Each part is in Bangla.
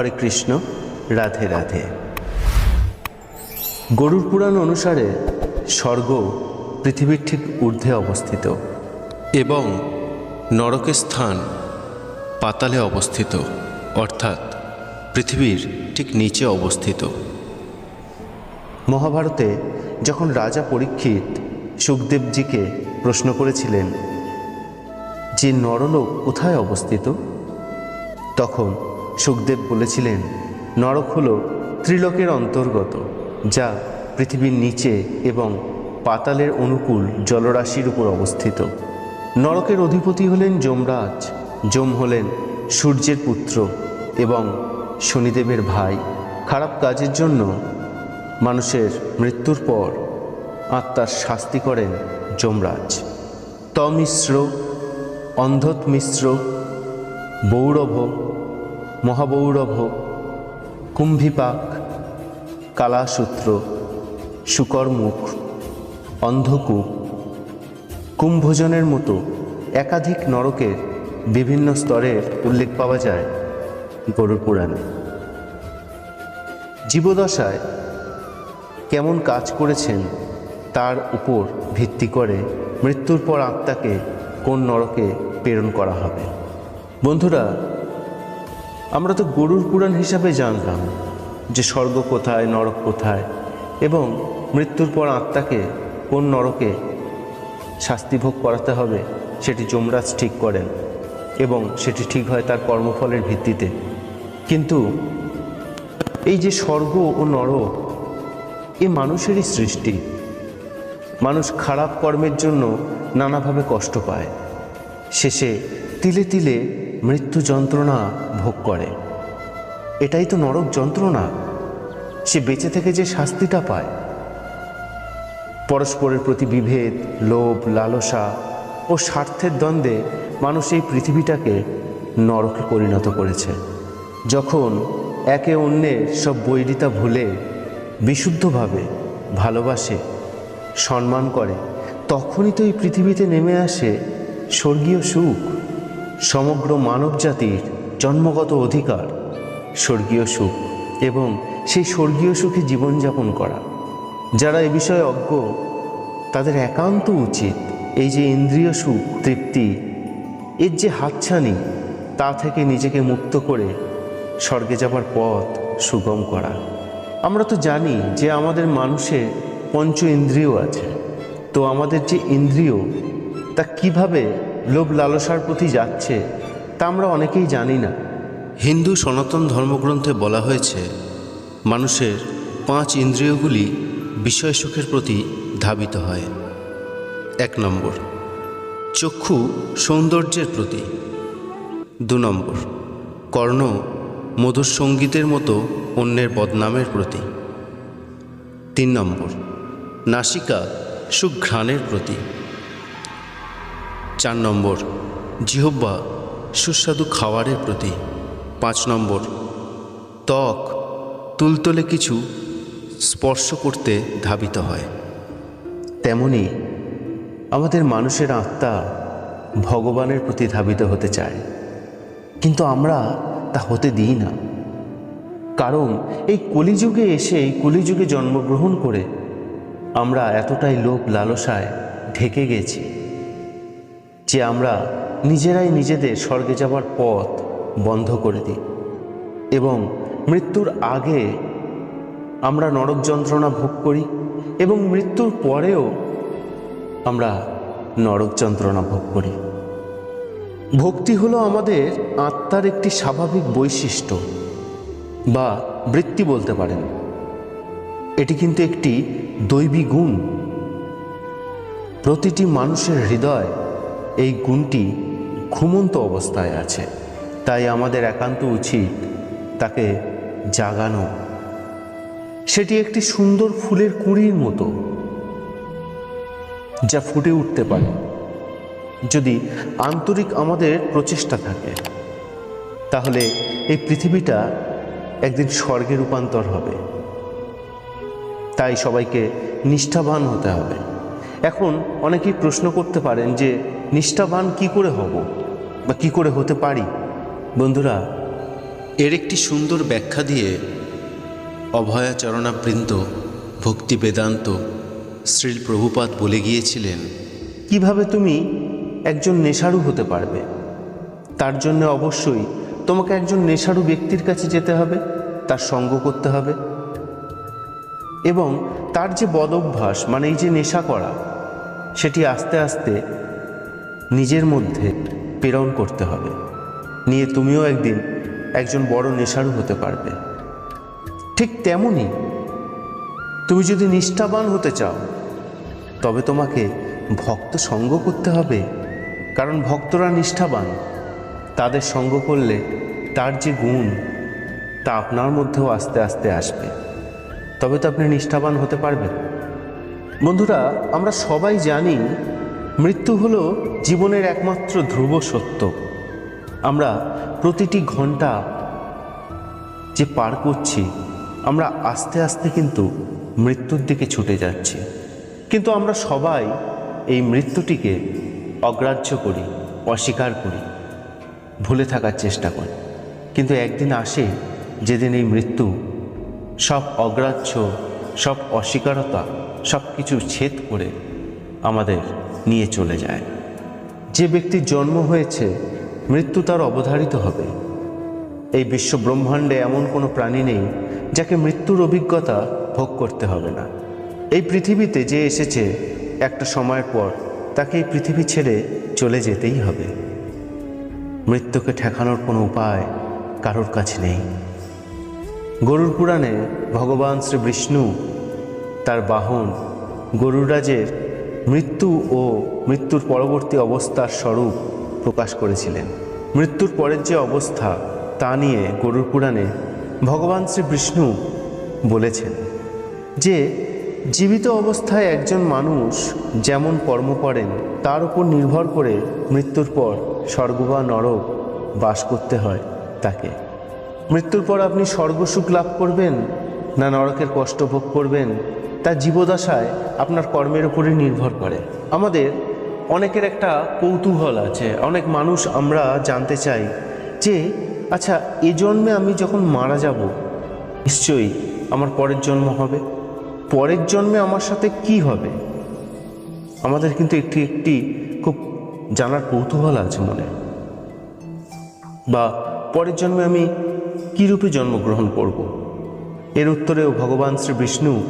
হরে কৃষ্ণ, রাধে রাধে। গরুর পুরাণ অনুসারে স্বর্গ পৃথিবীর ঠিক ঊর্ধ্বে অবস্থিত এবং নরকের স্থান পাতালে অবস্থিত, অর্থাৎ পৃথিবীর ঠিক নিচে অবস্থিত। মহাভারতে যখন রাজা পরীক্ষিত সুখদেবজিকে প্রশ্ন করেছিলেন যে, নরলোক কোথায় অবস্থিত? তখন সুখদেব বলেছিলেন, নরক হল ত্রিলোকের অন্তর্গত, যা পৃথিবীর নিচে এবং পাতালের অনুকূল জলরাশির উপর অবস্থিত। নরকের অধিপতি হলেন যমরাজ, যম হলেন সূর্যের পুত্র এবং শনিদেবের ভাই। খারাপ কাজের জন্য মানুষের মৃত্যুর পর আত্মার শাস্তি করেন যমরাজ। তমিশ্র অন্ধত মিশ্র বৌরভ মহাবৌরভ, কুম্ভিপাক, কালাসূত্র, শুকরমুখ, অন্ধকূপ, কুম্ভজনের মতো একাধিক নরকের বিভিন্ন স্তরের উল্লেখ পাওয়া যায় গরুর পুরাণে। জীবদশায় কেমন কাজ করেছেন তার উপর ভিত্তি করে মৃত্যুর পর আত্মাকে কোন নরকে প্রেরণ করা হবে? বন্ধুরা আমরা তো গরুর পুরাণ হিসাবে জানলাম যে স্বর্গ কোথায়, নরক কোথায় এবং মৃত্যুর পর আত্মাকে কোন নরকে শাস্তিভোগ করাতে হবে সেটি যমরাজ ঠিক করেন এবং সেটি ঠিক হয় তার কর্মফলের ভিত্তিতে। কিন্তু এই যে স্বর্গ ও নরক, এ মানুষেরই সৃষ্টি। মানুষ খারাপ কর্মের জন্য নানাভাবে কষ্ট পায়। শেষে তিলে তিলে মৃত্যু যন্ত্রণা ভোগ করে। এটাই তো নরক যন্ত্রণা। সে বেঁচে থেকে যে শাস্তিটা পায়। পরস্পরের প্রতি বিভেদ, লোভ, লালসা ও স্বার্থের দ্বন্দ্বে মানুষ এই পৃথিবীটাকে নরকে পরিণত করেছে। যখন একে অন্যের সব বৈরিতা ভুলে, বিশুদ্ধভাবে ভালোবাসে, সম্মান করে, তখনই তো এই পৃথিবীতে নেমে আসে স্বর্গীয় সুখ, সমগ্র মানব জাতির জন্মগত অধিকার, স্বর্গীয় সুখ এবং সেই স্বর্গীয় সুখে জীবনযাপন করা। যারা এ বিষয়ে অজ্ঞ, তাদের একান্ত উচিত এই যে ইন্দ্রিয় সুখ, তৃপ্তি, এর যে হাতছানি, তা থেকে নিজেকে মুক্ত করে স্বর্গে যাবার পথ সুগম করা। আমরা তো জানি যে আমাদের মানুষের পঞ্চ ইন্দ্রিয় আছে। তো আমাদের যে ইন্দ্রিয়, তা কীভাবে লোভ লালসার প্রতি যাচ্ছে তা আমরা অনেকেই জানি না। হিন্দু সনাতন ধর্মগ্রন্থে বলা হয়েছে, মানুষের পাঁচ ইন্দ্রিয়গুলি বিষয় সুখের প্রতি ধাবিত হয়। এক নম্বর, চক্ষু সৌন্দর্যের প্রতি। দু নম্বর, কর্ণ মধুর সঙ্গীতের মতো অন্যের বদনামের প্রতি। তিন নম্বর, নাসিকা সুঘ্রাণের প্রতি। চার নম্বর জিহব্বা সুস্বাদু খাওয়ারের প্রতি। পাঁচ নম্বর, ত্বক, তুলতলে কিছু স্পর্শ করতে ধাবিত হয়। তেমনি আমাদের মানুষের আত্মা ভগবানের প্রতি ধাবিত হতে চায়। কিন্তু আমরা তা হতে দিই না। কারণ এই কলিযুগে এসে এই কলিযুগে জন্মগ্রহণ করে আমরা এতটাই লোভ লালসায় ঢেকে গেছি। যে আমরা নিজেরাই নিজেদের স্বর্গে যাবার পথ বন্ধ করে দিই। এবং মৃত্যুর আগে আমরা নরক যন্ত্রণা ভোগ করি এবং মৃত্যুর পরেও আমরা নরক যন্ত্রণা ভোগ করি। ভক্তি হলো আমাদের আত্মার একটি স্বাভাবিক বৈশিষ্ট্য বা বৃত্তি বলতে পারেন। এটি কিন্তু একটি দৈবী গুণ। প্রতিটি মানুষের হৃদয় এই গুণটি ঘুমন্ত অবস্থায় আছে। তাই আমাদের একান্ত উচিত তাকে জাগানো। সেটি একটি সুন্দর ফুলের কুঁড়ির মতো, যা ফুটে উঠতে পারে। যদি আন্তরিক আমাদের প্রচেষ্টা থাকে, তাহলে এই পৃথিবীটা একদিন স্বর্গে রূপান্তর হবে। তাই সবাইকে নিষ্ঠাবান হতে হবে। এখন অনেকেই প্রশ্ন করতে পারেন যে, নিষ্ঠাবান কি করে হব? বা কি করে হতে পারি? বন্ধুরা, এর একটি সুন্দর ব্যাখ্যা দিয়ে অভয়াচরণাবৃন্দ ভক্তি বেদান্ত শ্রীল প্রভুপাদ বলে গিয়েছিলেন, কীভাবে তুমি একজন নেশারু হতে পারবে? তার জন্য অবশ্যই তোমাকে একজন নেশারু ব্যক্তির কাছে যেতে হবে, তার সঙ্গ করতে হবে। এবং তার যে বদভ্যাস মানে এই যে নেশা করা সেটি আস্তে আস্তে নিজের মধ্যে প্রেরণ করতে হবে। নিয়ে তুমিও একদিন একজন বড় নেশারু হতে পারবে। ঠিক তেমনই তুমি যদি নিষ্ঠাবান হতে চাও, তবে তোমাকে ভক্ত সঙ্গ করতে হবে, কারণ ভক্তরা নিষ্ঠাবান। তাদের সঙ্গ করলে তার যে গুণ, তা আপনার মধ্যেও আস্তে আস্তে আসবে। তবে তো আপনি নিষ্ঠাবান হতে পারবেন। বন্ধুরা, আমরা সবাই জানি মৃত্যু হলো জীবনের একমাত্র ধ্রুব সত্য। আমরা প্রতিটি ঘণ্টা যে পার করছি, আমরা আস্তে আস্তে কিন্তু মৃত্যুর দিকে ছুটে যাচ্ছি। কিন্তু আমরা সবাই এই মৃত্যুটিকে অগ্রাহ্য করি, অস্বীকার করি, ভুলে থাকার চেষ্টা করি। কিন্তু একদিন আসে যেদিন এই মৃত্যু সব অগ্রাহ্য, সব অস্বীকারতা সব কিছু ছেদ করে আমাদের নিয়ে চলে যায়। যে ব্যক্তির জন্ম হয়েছে, মৃত্যু তার অবধারিত হবে। এই বিশ্ব ব্রহ্মাণ্ডে এমন কোনো প্রাণী নেই, যাকে মৃত্যুর অভিজ্ঞতা ভোগ করতে হবে না। এই পৃথিবীতে যে এসেছে, একটা সময়ের পর তাকে এই পৃথিবী ছেড়ে চলে যেতেই হবে। মৃত্যুকে ঠেকানোর কোনো উপায় কারোর কাছে নেই। গরুর পুরাণে ভগবান শ্রী বিষ্ণু তার বাহন। গরুরাজের মৃত্যু ও মৃত্যুর পরবর্তী অবস্থার স্বরূপ প্রকাশ করেছিলেন। মৃত্যুর পরের যে অবস্থা, তা নিয়ে গরুর পুরাণে ভগবান শ্রী বিষ্ণু বলেছেন যে, জীবিত অবস্থায় একজন মানুষ যেমন কর্ম করেন, তার উপর নির্ভর করে মৃত্যুর পর স্বর্গ বা নরক বাস করতে হয় তাকে। মৃত্যুর পর আপনি স্বর্গসুখ লাভ করবেন না নরকের কষ্ট ভোগ করবেন? তা জীবদশায় আপনার কর্মের উপরে নির্ভর করে। আমাদের অনেকের একটা কৌতূহল আছে। অনেক মানুষ আমরা জানতে চাই যে আচ্ছা এ জন্মে আমি যখন মারা যাব, নিশ্চয়ই আমার পরের জন্ম হবে? পরের জন্মে আমার সাথে কি হবে? আমাদের কিন্তু একটি একটি খুব জানার কৌতূহল আছে মনে। বা পরের জন্মে আমি কী রূপে জন্মগ্রহণ করব? এর উত্তরেও ভগবান শ্রী বিষ্ণু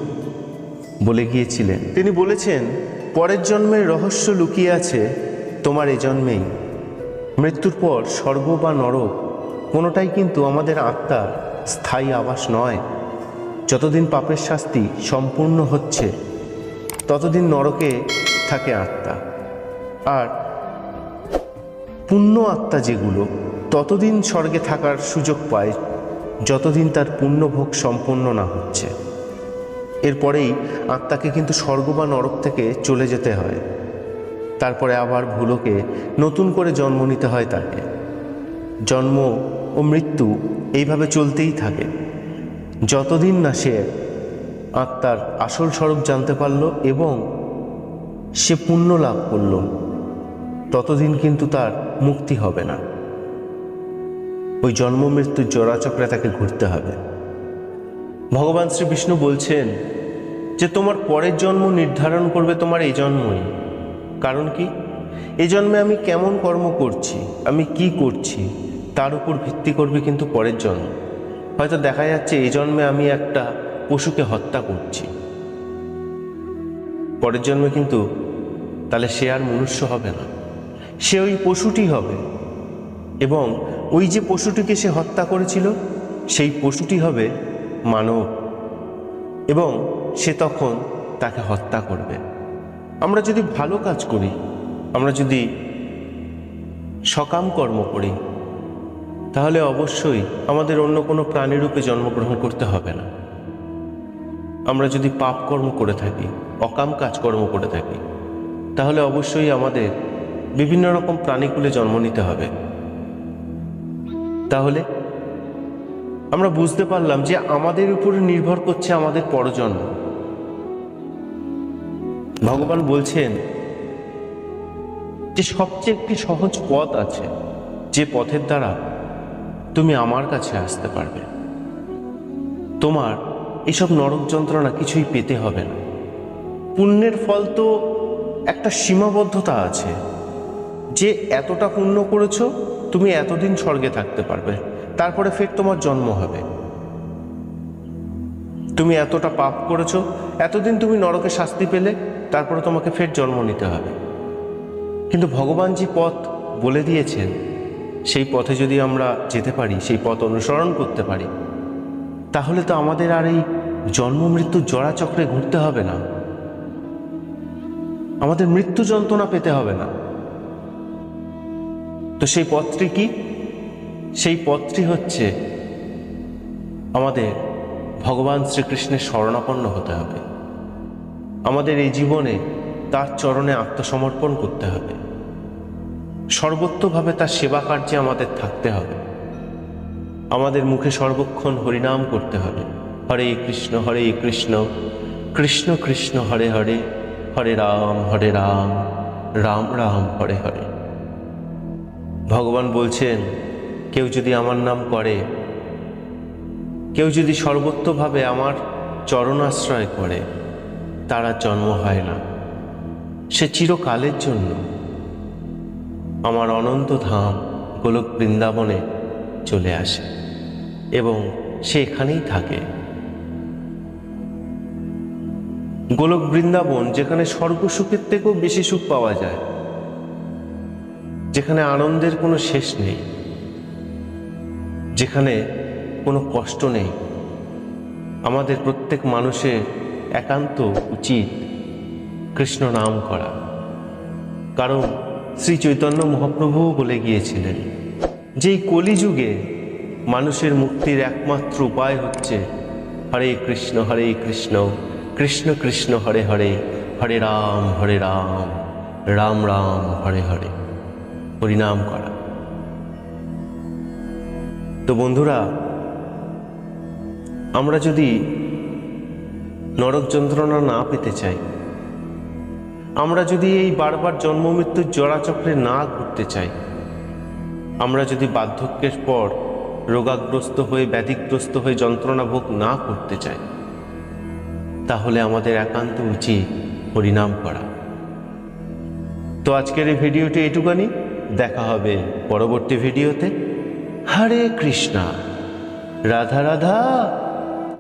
বলে গিয়েছিলেন, তিনি বলেছেন, পরের জন্মের রহস্য লুকিয়ে আছে তোমার এ জন্মেই। মৃত্যুর পর স্বর্গ বা নরক, কোনোটাই কিন্তু আমাদের আত্মার স্থায়ী আবাস নয়। যতদিন পাপের শাস্তি সম্পূর্ণ হচ্ছে, ততদিন নরকে থাকে আত্মা। আর পুণ্য আত্মা যেগুলো, ততদিন স্বর্গে থাকার সুযোগ পায়, যতদিন তার পুণ্যভোগ সম্পন্ন না হচ্ছে। এরপরেই আত্মাকে কিন্তু স্বর্গ বা নরক থেকে চলে যেতে হয়। তারপরে আবার ভুলোকে নতুন করে জন্ম নিতে হয় তাকে। জন্ম ও মৃত্যু এইভাবে চলতেই থাকে। যতদিন না সে আত্মার আসল স্বরূপ জানতে পারল এবং সে পুণ্য লাভ করল, ততদিন কিন্তু তার মুক্তি হবে না। ওই জন্ম মৃত্যুর জোড়াচক্রে তাকে ঘুরতে হবে। ভগবান শ্রী বিষ্ণু বলছেন যে তোমার পরের জন্ম নির্ধারণ করবে তোমার এই জন্মই। কারণ কি? এই জন্মে আমি কেমন কর্ম করছি, আমি কি করছি, তার উপর ভিত্তি করবে কিন্তু পরের জন্ম। হয়তো দেখা যাচ্ছে এই জন্মে আমি একটা পশুকে হত্যা করছি। পরের জন্মে কিন্তু তাহলে সে আর মনুষ্য হবে না। সে ওই পশুটি হবে। এবং ওই যে পশুটিকে সে হত্যা করেছিল, সেই পশুটি হবে মানব এবং সে তখন তাকে হত্যা করবে। আমরা যদি ভালো কাজ করি, আমরা যদি সকাম কর্ম করি, তাহলে অবশ্যই আমাদের অন্য কোনো প্রাণীরূপে জন্মগ্রহণ করতে হবে না। আমরা যদি পাপ কর্ম করে থাকি, অকাম কাজকর্ম করে থাকি, তাহলে অবশ্যই আমাদের বিভিন্ন রকম প্রাণীকুলে জন্ম নিতে হবে। তাহলে আমরা বুঝতে পারলাম যে আমাদের উপরে নির্ভর করছে আমাদের পরজন্ম ভগবান বলছেন যে সবচেয়ে একটি সহজ পথ আছে, যে পথের দ্বারা তুমি আমার কাছে আসতে পারবে। তোমার এসব নরক যন্ত্রণা কিছুই পেতে হবে না। পুণ্যের ফল তো একটা সীমাবদ্ধতা আছে। যে এতটা পুণ্য করেছ, তুমি এতদিন স্বর্গে থাকতে পারবে। তারপরে ফের তোমার জন্ম হবে। তুমি এতটা পাপ করেছ, এতদিন তুমি নরকে শাস্তি পেলে, তারপরে তোমাকে ফের জন্ম নিতে হবে। কিন্তু ভগবান যে পথ বলে দিয়েছেন, সেই পথে যদি আমরা যেতে পারি, সেই পথ অনুসরণ করতে পারি, তাহলে তো আমাদের আর এই জন্ম মৃত্যুর জড়াচক্রে ঘুরতে হবে না। আমাদের মৃত্যু যন্ত্রণা পেতে হবে না। তো সেই পথটি কি? সেই পথটি হচ্ছে আমাদের ভগবান শ্রীকৃষ্ণের শরণাপন্ন হতে হবে। আমাদের এই জীবনে তার চরণে আত্মসমর্পণ করতে হবে। সর্বত্রভাবে তার সেবা কার্যে আমাদের থাকতে হবে। আমাদের মুখে সর্বক্ষণ হরিনাম করতে হবে। হরে কৃষ্ণ হরে কৃষ্ণ কৃষ্ণ কৃষ্ণ, হরে হরে হরে রাম হরে রাম রাম রাম, হরে হরে। ভগবান বলছেন কেউ যদি আমার নাম করে, কেউ যদি সর্বত্রভাবে আমার চরণাশ্রয় করে, তার জন্ম হয় না। সে চিরকালের জন্য আমার অনন্ত ধাম গোলক বৃন্দাবনে চলে আসে এবং সে এখানেই থাকে। গোলক বৃন্দাবন, যেখানে স্বর্গসুখের থেকেও বেশি সুখ পাওয়া যায়, যেখানে আনন্দের কোনো শেষ নেই। যেখানে কোনো কষ্ট নেই। আমাদের প্রত্যেক মানুষের একান্ত উচিত কৃষ্ণ নাম করা। কারণ শ্রী চৈতন্য মহাপ্রভুও বলে গিয়েছিলেন যে এই কলিযুগে মানুষের মুক্তির একমাত্র উপায় হচ্ছে হরে কৃষ্ণ হরে কৃষ্ণ কৃষ্ণ কৃষ্ণ, হরে হরে হরে রাম হরে রাম রাম রাম, হরে হরে। হরিনাম করা। তো বন্ধুরা, আমরা যদি নরক যন্ত্রণা না পেতে চাই, আমরা যদি এই বারবার জন্ম মৃত্যুর জড়াচক্রে না ঘুরতে চাই, আমরা যদি বার্ধক্যের পর রোগাগ্রস্ত হয়ে, ব্যাধিগ্রস্ত হয়ে যন্ত্রণা ভোগ না করতে চাই, তাহলে আমাদের একান্ত উচিত হরিনাম করা। তো আজকের এই ভিডিওটি এটুকানি দেখা হবে পরবর্তী ভিডিওতে। হরে কৃষ্ণা। রাধা রাধা।